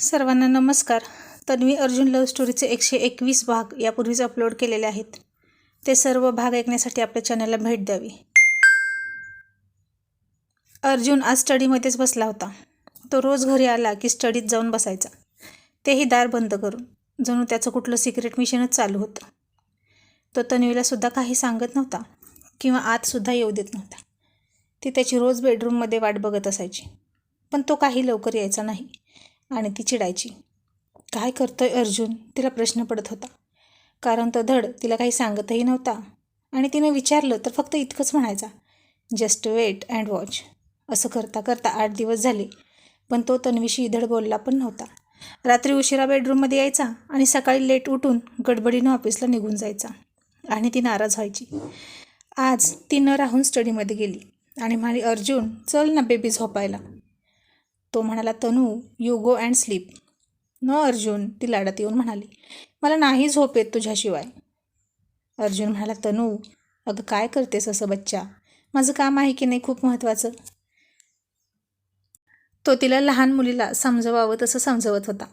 सर्वांना नमस्कार. तन्वी अर्जुन लव्ह स्टोरीचे एकशे एकवीस भाग यापूर्वीच अपलोड केलेले आहेत. ते सर्व भाग ऐकण्यासाठी आपल्या चॅनलला भेट द्यावी. अर्जुन आज स्टडीमध्येच बसला होता. तो रोज घरी आला की स्टडीत जाऊन बसायचा. तेही दार बंद करून. जणू त्याचं कुठलं सिक्रेट मिशनच चालू होतं. तो तन्वीलासुद्धा काही सांगत नव्हता किंवा आतसुद्धा येऊ देत नव्हता. ती त्याची रोज बेडरूममध्ये वाट बघत असायची. पण तो काही लवकर यायचा नाही. आणि ती चिडायची. काय करतोय अर्जुन? तिला प्रश्न पडत होता. कारण तो धड तिला काही सांगतही नव्हता. आणि तिनं विचारलं तर फक्त इतकंच म्हणायचा जस्ट वेट अँड वॉच असं करता करता आठ दिवस झाले पण तो तन्वीशी धड बोलला पण नव्हता. रात्री उशिरा बेडरूममध्ये यायचा आणि सकाळी लेट उठून गडबडीनं ऑफिसला निघून जायचा आणि ती नाराज व्हायची. आज ती न राहून स्टडीमध्ये गेली आणि म्हणाली अर्जुन चल ना बेबी झोपायला. तो म्हणाला Tanu you go and sleep no Arjun ती लाडात येऊन म्हणाली मला नाही झोप येत तुझ्याशिवाय. अर्जुन म्हणाला तनू अगं काय करतेस असं बच्चा? माझं काम आहे की नाही खूप महत्त्वाचं. तो तिला लहान मुलीला समजवावं तसं समजवत होता.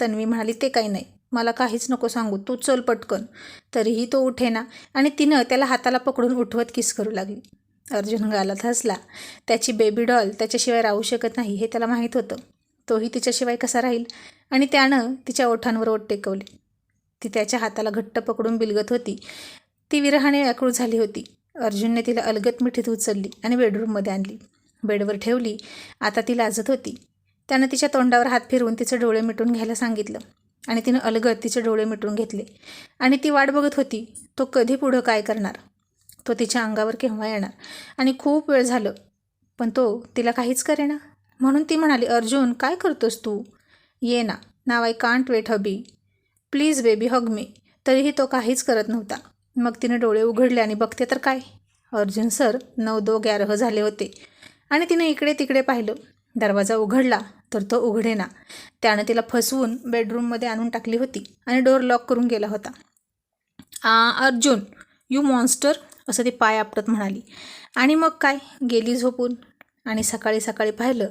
तन्वी म्हणाली ते काही नाही मला काहीच नको सांगू तू चल पटकन. तरीही तो उठेना आणि तिनं त्याला हाताला पकडून उठवत किस करू लागली. अर्जुन गालात हसला. त्याची बेबी डॉल त्याच्याशिवाय राहू शकत नाही हे त्याला माहीत होतं. तोही तिच्याशिवाय कसा राहील? आणि त्यानं तिच्या ओठांवर ओठ टेकवले. ती त्याच्या हाताला घट्ट पकडून बिलगत होती. ती विरहाने व्याकुळ झाली होती. अर्जुनने तिला अलगत मिठीत उचलली आणि बेडरूममध्ये आणली. बेडवर ठेवली. आता ती लाजत होती. त्यानं तिच्या तोंडावर हात फिरवून तिचे डोळे मिटून घ्यायला सांगितलं. आणि तिनं अलगत तिचे डोळे मिटून घेतले. आणि ती वाट बघत होती तो कधी पुढं काय करणार? तो तिच्या अंगावर केव्हा येणार? आणि खूप वेळ झालं पण तो तिला काहीच करेना. म्हणून ती म्हणाली अर्जुन काय करतोस तू? ये ना now I can't wait hubby. Please baby hug me. तरीही तो काहीच करत नव्हता. मग तिने डोळे उघडले आणि बघते तर काय? अर्जुन सर नऊ दो ग्यारह झाले होते. आणि तिने इकडे तिकडे पाहिलं. दरवाजा उघडला तर तो उघडेना. त्यानं तिला फसवून बेडरूममध्ये आणून टाकली होती आणि डोर लॉक करून गेला होता. आ अर्जुन यू मॉन्स्टर असं ती पाय आपटत म्हणाली. आणि मग काय? गेली झोपून. आणि सकाळी सकाळी पाहिलं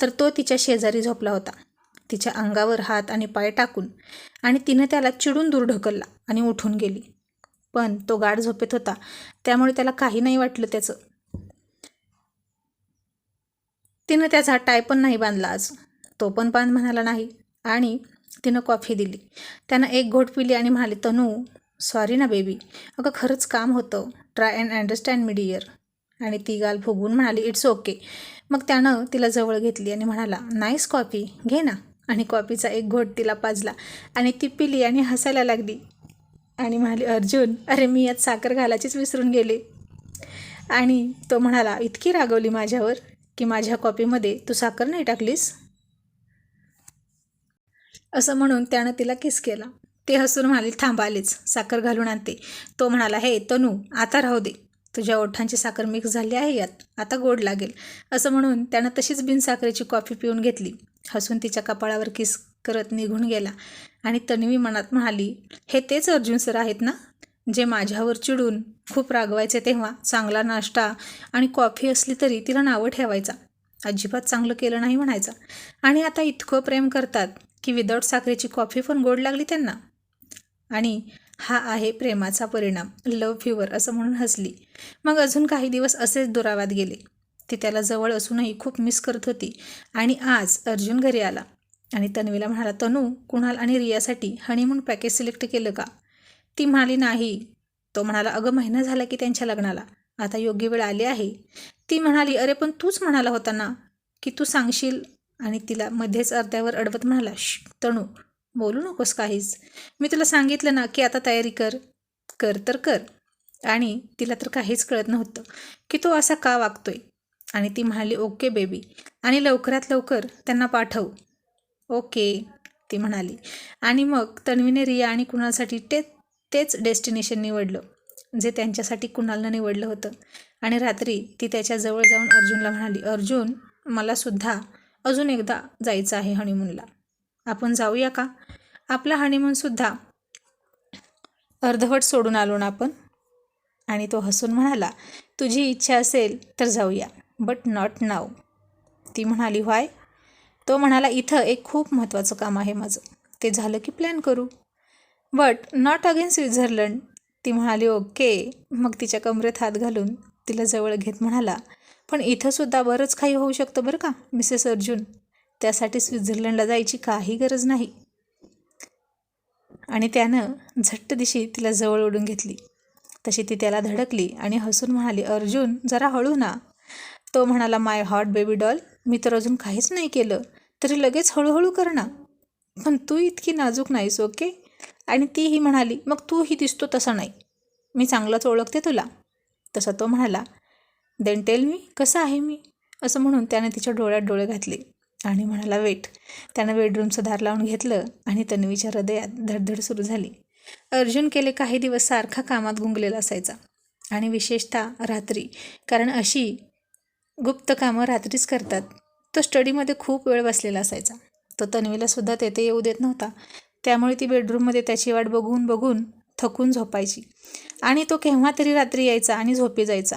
तर तो तिच्या शेजारी झोपला होता. तिच्या अंगावर हात आणि पाय टाकून. आणि तिनं त्याला चिडून दूर ढकलला आणि उठून गेली. पण तो गाढ झोपेत होता. त्यामुळे त्याला काही नाही वाटलं त्याचं. तिनं त्याचा टाय पण नाही बांधला आज. तो पण बांध म्हणाला नाही. आणि तिनं कॉफी दिली. त्यानं एक घोट पिली आणि म्हणाली तनू सॉरी ना बेबी अगं खरंच काम होतं. Try and understand me dear आणि ती गाल फुगवून म्हणाली इट्स ओके मग त्यानं तिला जवळ घेतली आणि म्हणाला नाईस कॉफी घे ना. आणि कॉफीचा एक घोट तिला पाजला आणि ती पिली आणि हसायला लागली. आणि म्हणाली अर्जुन अरे मी यात साखर घालायचीच विसरून गेले. आणि तो म्हणाला इतकी रागवली माझ्यावर की माझ्या कॉपीमध्ये तू साखर नाही टाकलीस? असं म्हणून त्यानं तिला किस केला. ते हसून म्हणाले थांबालेच साखर घालून आणते. तो म्हणाला हे तनू आता राहू दे. तुझ्या ओठांची साखर मिक्स झाली आहे यात. आता गोड लागेल. असं म्हणून त्यानं तशीच बिनसाखरेची कॉफी पिऊन घेतली. हसून तिच्या कपाळावर किस करत निघून गेला. आणि तन्वी मनात म्हणाली हे तेच अर्जुन सर आहेत ना? जे माझ्यावर चिडून खूप रागवायचे तेव्हा चांगला नाश्ता आणि कॉफी असली तरी तिला नावं ठेवायचा. अजिबात चांगलं केलं नाही म्हणायचा. आणि आता इतकं प्रेम करतात की विदाऊट साखरेची कॉफी पण गोड लागली त्यांना. आणि हा आहे प्रेमाचा परिणाम लव फ्युअर असं म्हणून हसली. मग अजून काही दिवस असेच दुरावात गेले. ती त्याला जवळ असूनही खूप मिस करत होती आणि आज अर्जुन घरी आला. आणि तन्वीला म्हणाला तनू कुणाल आणि रियासाठी हनीमून पॅकेज सिलेक्ट केलं का? ती म्हणाली नाही. तो म्हणाला अगं महिना झाला की त्यांच्या लग्नाला. आता योग्य वेळ आली आहे. ती म्हणाली अरे पण तूच म्हणाला होता ना की तू सांगशील? आणि तिला मध्येच अर्ध्यावर अडवत म्हणाला श तणू बोलू नकोस काहीच. मी तुला सांगितलं ना की आता तयारी कर कर तर कर. आणि तिला तर काहीच कळत नव्हतं की तो असा का वागतोय. आणि ती म्हणाली ओके बेबी. आणि लवकरात लवकर त्यांना पाठव. ओके ती म्हणाली. आणि मग तन्वीने रिया आणि कुणालसाठी ते तेच डेस्टिनेशन निवडलं जे त्यांच्यासाठी कुणालनं निवडलं होतं. आणि रात्री ती त्याच्याजवळ जाऊन अर्जुनला म्हणाली अर्जुन मलासुद्धा अजून एकदा जायचं आहे हनीमूनला आपण जाऊया का? आपला हनीमूनसुद्धा अर्धवट सोडून आलो ना आपण? आणि तो हसून म्हणाला तुझी इच्छा असेल तर जाऊया बट नॉट नाव ती म्हणाली व्हाय? तो म्हणाला इथं एक खूप महत्त्वाचं काम आहे माझं. ते झालं की प्लॅन करू. बट नॉट अगेन स्वित्झर्लंड ती म्हणाली ओके. मग तिच्या कमरेत हात घालून तिला जवळ घेत म्हणाला पण इथंसुद्धा बरंच काही होऊ शकतं बरं का मिसेस अर्जुन? त्यासाठी स्वित्झर्लंडला जायची काही गरज नाही. आणि त्यानं झट्ट दिशी तिला जवळ ओढून घेतली. तशी ती त्याला धडकली आणि हसून म्हणाली अर्जुन जरा हळू ना. तो म्हणाला माय हॉट बेबी डॉल मी तर अजून काहीच नाही केलं तरी लगेच हळूहळू कर ना. पण तू इतकी नाजूक नाहीस ओके? आणि तीही म्हणाली मग तूही दिसतो तसा नाही. मी चांगलंच ओळखते तुला. तसा तो म्हणाला देन टेल मी कसं आहे मी? असं म्हणून त्याने तिच्या डोळ्यात डोळे घातले. आणि म्हणाला वेट. त्यानं बेडरूमचं दार लावून घेतलं आणि तन्वीच्या हृदयात धडधड सुरू झाली. अर्जुन केले काही दिवस सारखा कामात गुंगलेला असायचा. आणि विशेषतः रात्री कारण अशी गुप्त कामं रात्रीच करतात. तो स्टडीमध्ये खूप वेळ बसलेला असायचा. तो तन्वीलासुद्धा तेथे येऊ देत नव्हता. त्यामुळे ती बेडरूममध्ये त्याची वाट बघून बघून थकून झोपायची. आणि तो केव्हा तरी रात्री यायचा आणि झोपी जायचा.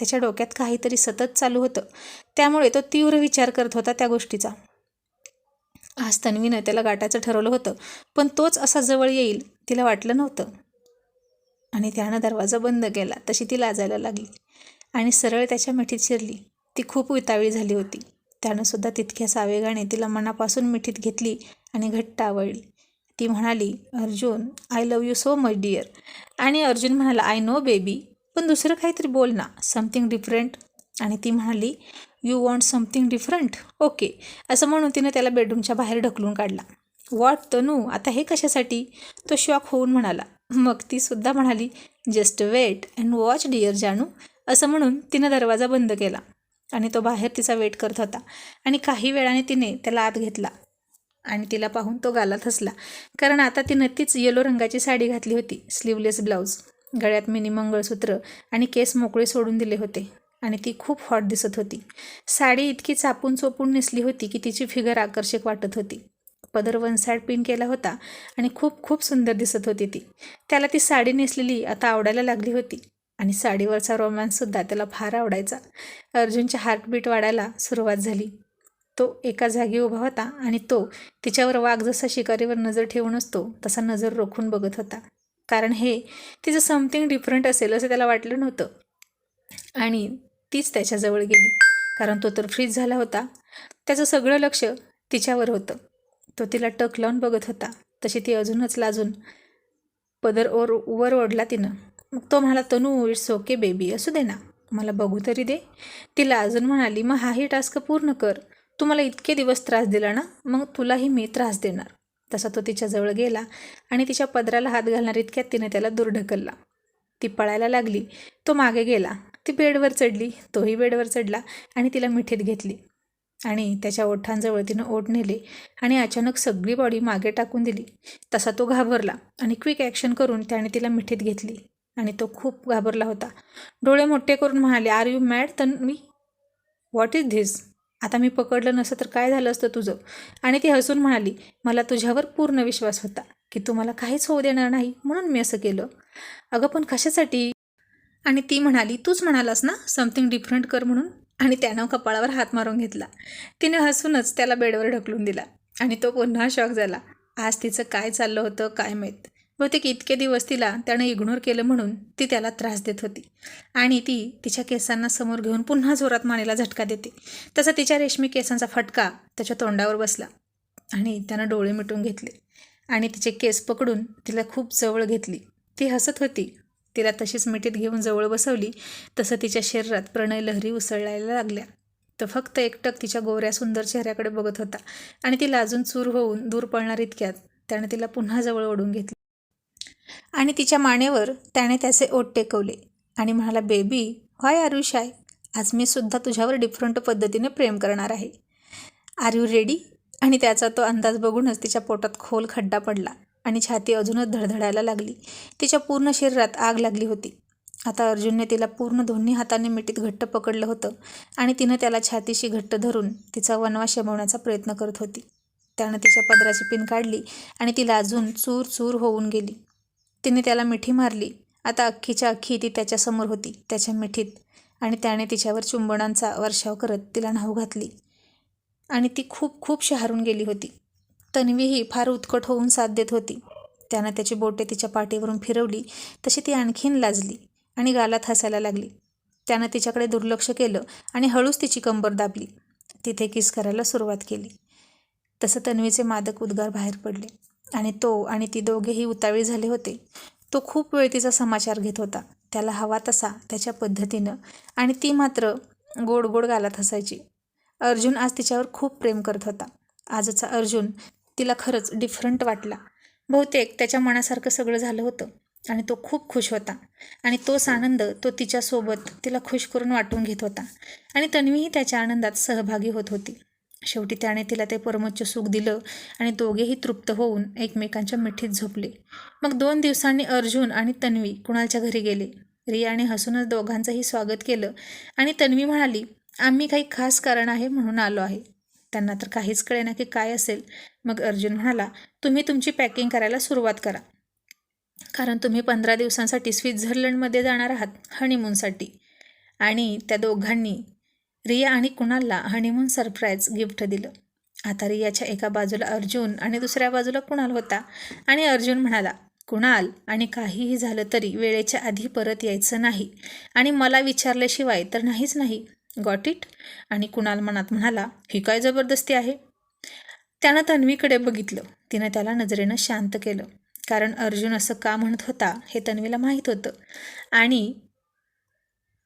त्याच्या डोक्यात काहीतरी सतत चालू होतं. त्यामुळे तो तीव्र विचार करत होता त्या गोष्टीचा. आज तन्वीनं त्याला गाठायचं ठरवलं होतं पण तोच असा जवळ येईल तिला वाटलं नव्हतं. आणि त्यानं दरवाजा बंद केला तशी ती लाजायला लागली. आणि सरळ त्याच्या मिठीत शिरली. ती खूप वितावळी झाली होती. त्यानं सुद्धा तितक्याच आवेगाने तिला मनापासून मिठीत घेतली आणि घट्ट आवळली. ती म्हणाली Arjun I love you so much dear आणि अर्जुन म्हणाला आय नो बेबी पण दुसरं काहीतरी बोल ना. समथिंग डिफरंट आणि ती म्हणाली you want something different okay असं म्हणून तिनं त्याला बेडरूमच्या बाहेर ढकलून काढला. वॉट तनू? आता हे कशासाठी? तो शॉक होऊन म्हणाला. मग ती सुद्धा म्हणाली just wait and watch dear जानू. असं म्हणून तिनं दरवाजा बंद केला आणि तो बाहेर तिचा वेट करत होता. आणि काही वेळाने तिने त्याला आत घेतला आणि तिला पाहून तो गालात हसला. कारण आता तिनं तीच येलो रंगाची साडी घातली होती स्लीवलेस ब्लाऊज गळ्यात मिनी मंगळसूत्र आणि केस मोकळे सोडून दिले होते. आणि ती खूप हॉट दिसत होती. साडी इतकी चापून चोपून नेसली होती की तिची फिगर आकर्षक वाटत होती. पदर वन साईड पिन केला होता आणि खूप खूप सुंदर दिसत होती ती. त्याला ती साडी नेसलेली आता आवडायला लागली होती. आणि साडीवरचा रोमॅन्ससुद्धा त्याला फार आवडायचा. अर्जुनच्या हार्टबीट वाढायला सुरुवात झाली. तो एका जागी उभा होता आणि तो तिच्यावर वाघ जसा शिकारीवर नजर ठेवून असतो तसा नजर रोखून बघत होता. कारण हे तिचं समथिंग डिफरंट असेल असं त्याला वाटलं नव्हतं. आणि तीच त्याच्याजवळ गेली. कारण तो तर फ्रीज झाला होता. त्याचं सगळं लक्ष तिच्यावर होतं. तो तिला टक लावून बघत होता. तशी ती अजूनच लाजून पदर ओर वर ओढला तिनं. मग तो म्हणाला तनू इट्स ओके बेबी असू दे ना. मला बघू तरी दे. तिला अजून म्हणाली मग हाही टास्क पूर्ण कर. तू मला इतके दिवस त्रास दिला ना मग तुलाही मी त्रास देणार. तसा तो तिच्याजवळ गेला आणि तिच्या पदराला हात घालणार इतक्यात तिने त्याला दूर ढकलला. ती पळायला लागली. तो मागे गेला. ती बेडवर चढली. तोही बेडवर चढला आणि तिला मिठीत घेतली. आणि त्याच्या ओठांजवळ तिनं ओठ नेले आणि अचानक सगळी बॉडी मागे टाकून दिली. तसा तो घाबरला आणि क्विक ॲक्शन करून त्याने तिला मिठीत घेतली. आणि तो खूप घाबरला होता. डोळे मोठे करून म्हणाले आर यू मॅड तन मी व्हॉट इज धिस? आता मी पकडलं नसतं तर काय झालं असतं तुझं? आणि ती हसून म्हणाली मला तुझ्यावर पूर्ण विश्वास होता की तू मला काहीच होऊ देणार नाही म्हणून मी असं केलं. अगं पण कशासाठी? आणि ती म्हणाली तूच म्हणालास ना समथिंग डिफरंट कर म्हणून? आणि त्यानं कपाळावर हात मारून घेतला. तिने हसूनच त्याला बेडवर ढकलून दिला आणि तो पुन्हा शॉक झाला. आज तिचं काय चाललं होतं काय माहीत? बहुतेक इतके दिवस तिला त्यानं इग्नोर केलं म्हणून ती त्याला त्रास देत होती. आणि ती तिच्या केसांना समोर घेऊन पुन्हा जोरात मानेला झटका देते. तसा तिच्या रेशमी केसांचा फटका त्याच्या तोंडावर बसला आणि त्यानं डोळे मिटून घेतले. आणि तिचे केस पकडून तिला खूप जवळ घेतली. ती हसत होती. तिला तशीच मिठीत घेऊन जवळ बसवली. तसं तिच्या शरीरात प्रणय लहरी उसळायला लागल्या. तर फक्त एकटक तिच्या गोऱ्या सुंदर चेहऱ्याकडे बघत होता. आणि तिला अजून चूर होऊन दूर पळणार इतक्यात त्याने तिला पुन्हा जवळ ओढून घेतली. आणि तिच्या मानेवर त्याने त्याचे ओठ टेकवले आणि म्हणाला baby why are you shy? आज मी सुद्धा तुझ्यावर डिफरंट पद्धतीने प्रेम करणार आहे. Are you ready? आणि त्याचा तो अंदाज बघूनच तिच्या पोटात खोल खड्डा पडला आणि छाती अजूनच धडधडायला लागली. तिच्या पूर्ण शरीरात आग लागली होती. आता अर्जुनने तिला पूर्ण दोन्ही हाताने मिठीत घट्ट पकडलं होतं आणि तिनं त्याला छातीशी घट्ट धरून तिचा वनवा शमवण्याचा प्रयत्न करत होती. त्यानं तिच्या पदराची पिन काढली आणि तिला अजून चूर चूर होऊन गेली. तिने त्याला मिठी मारली. आता अख्खीच्या अख्खी ती त्याच्यासमोर होती त्याच्या मिठीत. आणि त्याने तिच्यावर चुंबनांचा वर्षाव करत तिला न्हाऊ घातली. आणि ती खूप खूप शहारून गेली होती. तन्वीही फार उत्कट होऊन साथ देत होती. त्यानं त्याची बोटे तिच्या पाठीवरून फिरवली तशी ती आणखीन लाजली आणि गालात हसायला लागली. त्यानं तिच्याकडे दुर्लक्ष केलं आणि हळूच तिची कंबर दाबली. तिथे किस करायला सुरुवात केली. तसं तन्वीचे मादक उद्गार बाहेर पडले. आणि तो आणि ती दोघेही उतावीळ झाले होते. तो खूप वेळ तिचा समाचार घेत होता. त्याला हवा तसा त्याच्या पद्धतीनं. आणि ती मात्र गोड गोड गालात हसायची. अर्जुन आज तिच्यावर खूप प्रेम करत होता. आजचा अर्जुन तिला खरंच डिफरंट वाटला. बहुतेक त्याच्या मनासारखं सगळं झालं होतं आणि तो खूप खुश होता. आणि तोच आनंद तो तिच्यासोबत तिला खुश करून वाटून घेत होता. आणि तन्वीही त्याच्या आनंदात सहभागी होत होती. शेवटी त्याने तिला ते परमोच्च सुख दिलं आणि दोघेही तृप्त होऊन एकमेकांच्या मिठीत झोपले. मग दोन दिवसांनी अर्जुन आणि तन्वी कुणालच्या घरी गेले. रियाने हसूनच दोघांचंही स्वागत केलं आणि तन्वी म्हणाली आम्ही काही खास कारण आहे म्हणून आलो आहे. त्यांना तर काहीच कळेना की काय असेल. मग अर्जुन म्हणाला तुम्ही तुमची पॅकिंग करायला सुरुवात करा. कारण तुम्ही पंधरा दिवसांसाठी स्वित्झर्लंडमध्ये जाणार आहात हनीमूनसाठी. आणि त्या दोघांनी रिया आणि कुणालला हनीमून सरप्राईज गिफ्ट दिलं. आता रियाच्या एका बाजूला अर्जुन आणि दुसऱ्या बाजूला कुणाल होता. आणि अर्जुन म्हणाला कुणाल आणि काहीही झालं तरी वेळेच्या आधी परत यायचं नाही. आणि मला विचारल्याशिवाय तर नाहीच नाही. गॉट इट आणि कुणाल मनात म्हणाला ही काय जबरदस्ती आहे? त्यानं तन्वीकडे बघितलं. तिनं त्याला नजरेनं शांत केलं. कारण अर्जुन असं का म्हणत होता हे तन्वीला माहीत होतं. आणि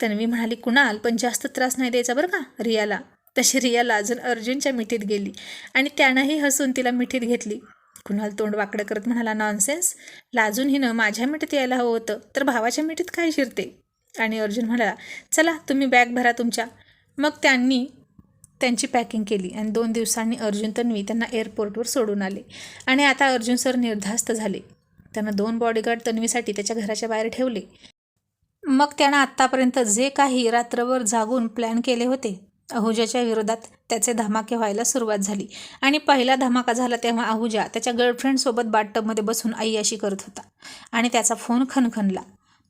तन्वी म्हणाली कुणाल पण जास्त त्रास नाही द्यायचा बरं का रियाला? तशी रिया लाजून अर्जुनच्या मिठीत गेली आणि त्यानंही हसून तिला मिठीत घेतली. कुणाल तोंड वाकडं करत म्हणाला नॉनसेन्स लाजून हिनं माझ्या मिठीत यायला हवं होतं तर भावाच्या मिठीत काय शिरते? आणि अर्जुन म्हणाला चला तुम्ही बॅग भरा तुमच्या. मग त्यांनी त्यांची पॅकिंग केली आणि दोन दिवसांनी अर्जुन तन्वी त्यांना एअरपोर्टवर सोडून आले. आणि आता अर्जुन सर निर्धास्त झाले. त्यांना दोन बॉडीगार्ड तन्वीसाठी त्याच्या घराच्या बाहेर ठेवले. मग त्यानं आत्तापर्यंत जे काही रात्रभर जागून प्लॅन केले होते अहुजाच्या विरोधात त्याचे धमाके व्हायला सुरुवात झाली. आणि पहिला धमाका झाला तेव्हा अहुजा त्याच्या गर्लफ्रेंडसोबत बाटटबमध्ये बसून अय्याशी करत होता. आणि त्याचा फोन खनखनला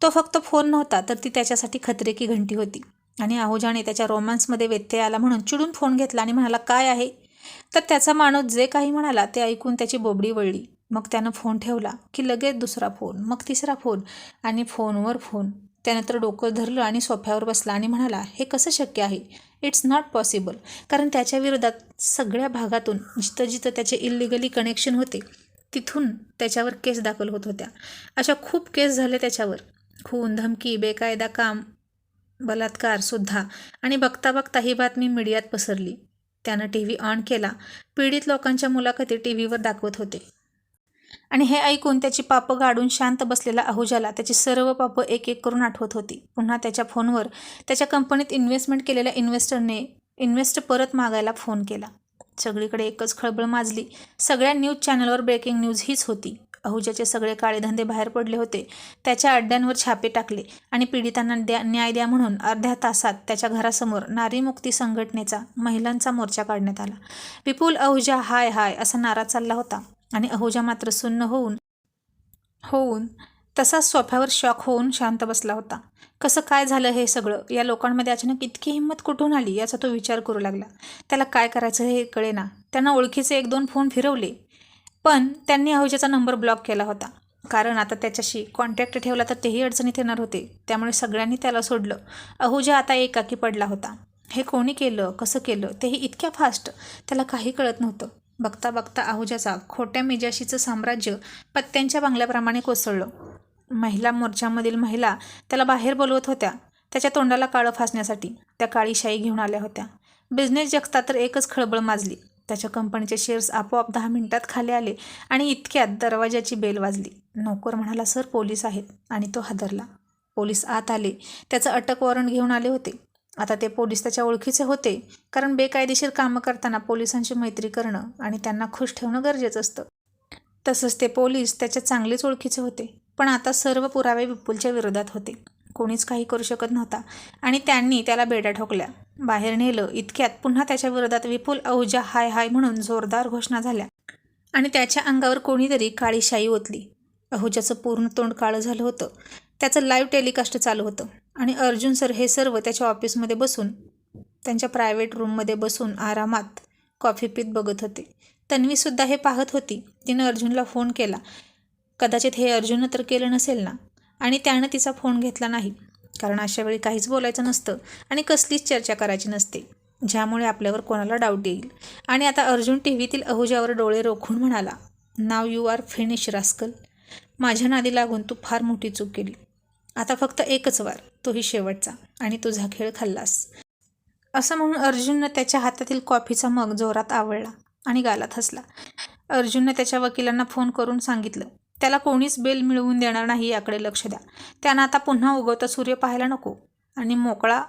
तो फक्त फोन नव्हता तर ती त्याच्यासाठी खतरे की घंटी होती. आणि आहुजाने त्याच्या रोमांसमध्ये व्यत्यय आला म्हणून चिडून फोन घेतला आणि म्हणाला काय आहे? तर त्याचा माणूस जे काही म्हणाला ते ऐकून त्याची बोबडी वळली. मग त्यानं फोन ठेवला की लगेच दुसरा फोन मग तिसरा फोन आणि फोनवर फोन त्यानंतर डोकं धरलं आणि सोफ्यावर बसला आणि म्हणाला हे कसं शक्य आहे? इट्स नॉट पॉसिबल कारण त्याच्या विरोधात सगळ्या भागातून जिथं जिथं त्याचे इल्लिगली कनेक्शन होते तिथून त्याच्यावर केस दाखल होत होत्या. अशा खूप केस झाले त्याच्यावर. खून धमकी बेकायदा काम बलात्कारसुद्धा आणि बघता बघता ही बातमी मीडियात पसरली. त्यानं टी व्ही ऑन केला. पीडित लोकांच्या मुलाखती टी व्हीवर दाखवत होते. आणि हे ऐकून त्याची पापं गाडून शांत बसलेला आहुजाला त्याची सर्व पापं एक एक करून आठवत होती. पुन्हा त्याच्या फोनवर त्याच्या कंपनीत इन्व्हेस्टमेंट केलेल्या इन्व्हेस्टरने इन्व्हेस्ट परत मागायला फोन केला. सगळीकडे एकच खळबळ माजली. सगळ्या न्यूज चॅनलवर ब्रेकिंग न्यूज हीच होती. अहुजाचे सगळे काळेधंदे बाहेर पडले होते. त्याच्या अड्ड्यांवर छापे टाकले आणि पीडितांना द्या न्याय द्या म्हणून अर्ध्या तासात त्याच्या घरासमोर नारी मुक्ती संघटनेचा महिलांचा मोर्चा काढण्यात आला. विपुल अहुजा हाय हाय असा नारा चालला होता. आणि अहोजा मात्र सुन्न होऊन होऊन तसाच सोफ्यावर शॉक होऊन शांत बसला होता. कसं काय झालं हे सगळं? या लोकांमध्ये अचानक इतकी हिंमत कुठून आली याचा तो विचार करू लागला. त्याला काय करायचं हे कळेना. त्यांना ओळखीचे एक दोन फोन फिरवले. पण त्यांनी अहोजाचा नंबर ब्लॉक केला होता. कारण आता त्याच्याशी कॉन्टॅक्ट ठेवला तर तेही अडचणीत येणार होते. त्यामुळे सगळ्यांनी त्याला सोडलं. अहुजा आता एकाकी पडला होता. हे कोणी केलं? कसं केलं? तेही इतक्या फास्ट. त्याला काही कळत नव्हतं. बघता बघता आहुजाचा खोट्या मिजाशीचं साम्राज्य पत्त्यांच्या बांगल्याप्रमाणे कोसळलं. महिला मोर्चामधील महिला त्याला बाहेर बोलवत होत्या त्याच्या तोंडाला काळं फासण्यासाठी. त्या काळी शाई घेऊन आल्या होत्या. बिझनेस जगता तर एकच खळबळ माजली. त्याच्या कंपनीचे शेअर्स आपोआप दहा मिनिटात खाली आले आणि इतक्यात दरवाजाची बेल वाजली. नोकर म्हणाला सर पोलीस आहेत. आणि तो हादरला. पोलीस आत आले. त्याचं अटक वॉरंट घेऊन आले होते. आता ते पोलीस त्याच्या ओळखीचे होते कारण बेकायदेशीर कामं करताना पोलिसांची मैत्री करणं आणि त्यांना खुश ठेवणं गरजेचं असतं. तसंच ते पोलीस त्याच्या चांगलेच ओळखीचे होते पण आता सर्व पुरावे विपुलच्या विरोधात होते. कोणीच काही करू शकत नव्हता आणि त्यांनी त्याला बेड्या ठोकल्या. बाहेर नेलं इतक्यात पुन्हा त्याच्या विरोधात विपुल अहुजा हाय हाय म्हणून जोरदार घोषणा झाल्या. आणि त्याच्या अंगावर कोणीतरी काळी शाई ओतली. अहुजाचं पूर्ण तोंड काळं झालं होतं. त्याचं लाईव्ह टेलिकास्ट चालू होतं. आणि अर्जुन सर हे सर्व त्याच्या ऑफिसमध्ये बसून त्यांच्या प्रायव्हेट रूममध्ये बसून आरामात कॉफी पीत बघत होते. तन्वीसुद्धा हे पाहत होती. तिनं अर्जुनला फोन केला. कदाचित हे अर्जुननं तर केलं नसेल ना? आणि त्यानं तिचा फोन घेतला नाही. कारण अशा वेळी काहीच बोलायचं नसतं आणि कसलीच चर्चा करायची नसते. ज्यामुळे आपल्यावर कोणाला डाऊट येईल. आणि आता अर्जुन टी व्हीतील अहुजावर डोळे रोखून म्हणाला now you are finish rascal माझ्या नादी लागून तू फार मोठी चूक केली. आता फक्त एकच वार तोही शेवटचा. आणि तुझा खेळ खाल्लास. असं म्हणून अर्जुननं त्याच्या हातातील कॉफीचा मग जोरात आवळला आणि गालात हसला. अर्जुननं त्याच्या वकिलांना फोन करून सांगितलं त्याला कोणीच बेल मिळवून देणार नाही याकडे लक्ष द्या. त्यानं आता पुन्हा उगवता सूर्य पाहायला नको. आणि मोकळा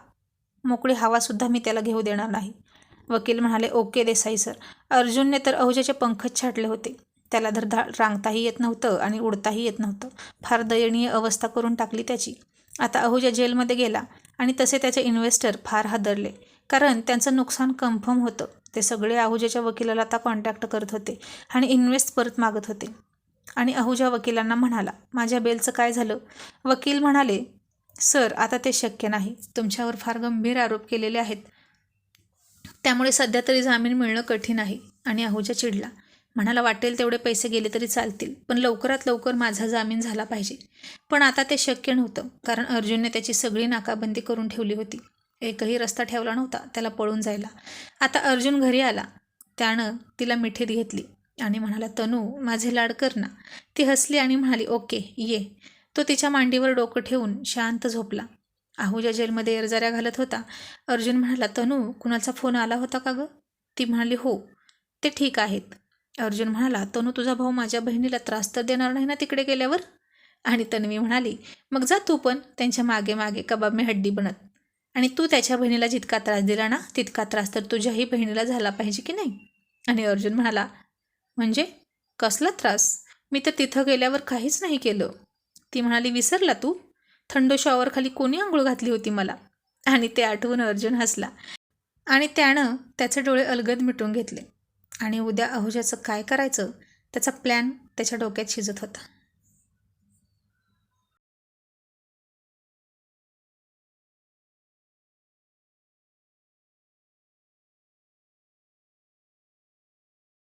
मोकळी हवासुद्धा मी त्याला घेऊ देणार नाही. वकील म्हणाले ओके देसाई सर. अर्जुनने तर अहुजाचे पंखच छाटले होते. त्याला धर धा रांगताही येत नव्हतं आणि उडताही येत नव्हतं. फार दयनीय अवस्था करून टाकली त्याची. आता अहुजा जेलमध्ये गेला आणि तसे त्याचे इन्व्हेस्टर फार हादरले. कारण त्यांचं नुकसान कन्फर्म होतं. ते सगळे आहुजाच्या वकिलाला आता कॉन्टॅक्ट करत होते आणि इन्व्हेस्ट परत मागत होते. आणि अहुजा वकिलांना म्हणाला माझ्या बेलचं काय झालं? वकील म्हणाले सर आता ते शक्य नाही. तुमच्यावर फार गंभीर आरोप केलेले आहेत. त्यामुळे सध्या तरी जामीन मिळणं कठीण आहे. आणि अहुजा चिडला म्हणाला वाटेल तेवढे पैसे गेले तरी चालतील पण लवकरात लवकर माझा जामीन झाला पाहिजे. पण आता ते शक्य नव्हतं कारण अर्जुनने त्याची सगळी नाकाबंदी करून ठेवली होती. एकही रस्ता ठेवला नव्हता त्याला पळून जायला. आता अर्जुन घरी आला. त्यानं तिला मिठीत घेतली आणि म्हणाला तनू माझे लाड कर ना. ती हसली आणि म्हणाली ओके ये. तो तिच्या मांडीवर डोकं ठेवून शांत झोपला. आहुजा जेलमध्ये एरजाऱ्या घालत होता. अर्जुन म्हणाला तनू कुणाचा फोन आला होता का गं? ती म्हणाली हो ते ठीक आहेत. अर्जुन म्हणाला तनू तुझा भाऊ माझ्या बहिणीला त्रास तर देणार नाही ना तिकडे गेल्यावर? आणि तन्वी म्हणाली मग जा तू पण त्यांच्या मागे मागे कबाब मी हड्डी बनत. आणि तू त्याच्या बहिणीला जितका त्रास दिला ना तितका त्रास तर तुझ्याही बहिणीला झाला पाहिजे की नाही? आणि अर्जुन म्हणाला म्हणजे? कसला त्रास? मी तर तिथं गेल्यावर काहीच नाही केलं. ती म्हणाली विसरला तू? थंड शॉवरखाली कोणी आंघोळ घातली होती मला? आणि ते आठवून अर्जुन हसला. आणि त्यानं त्याचे डोळे अलगद मिटून घेतले. आणि उद्या अहुजाचं काय करायचं? त्याचा प्लॅन त्याच्या डोक्यात शिजत होता.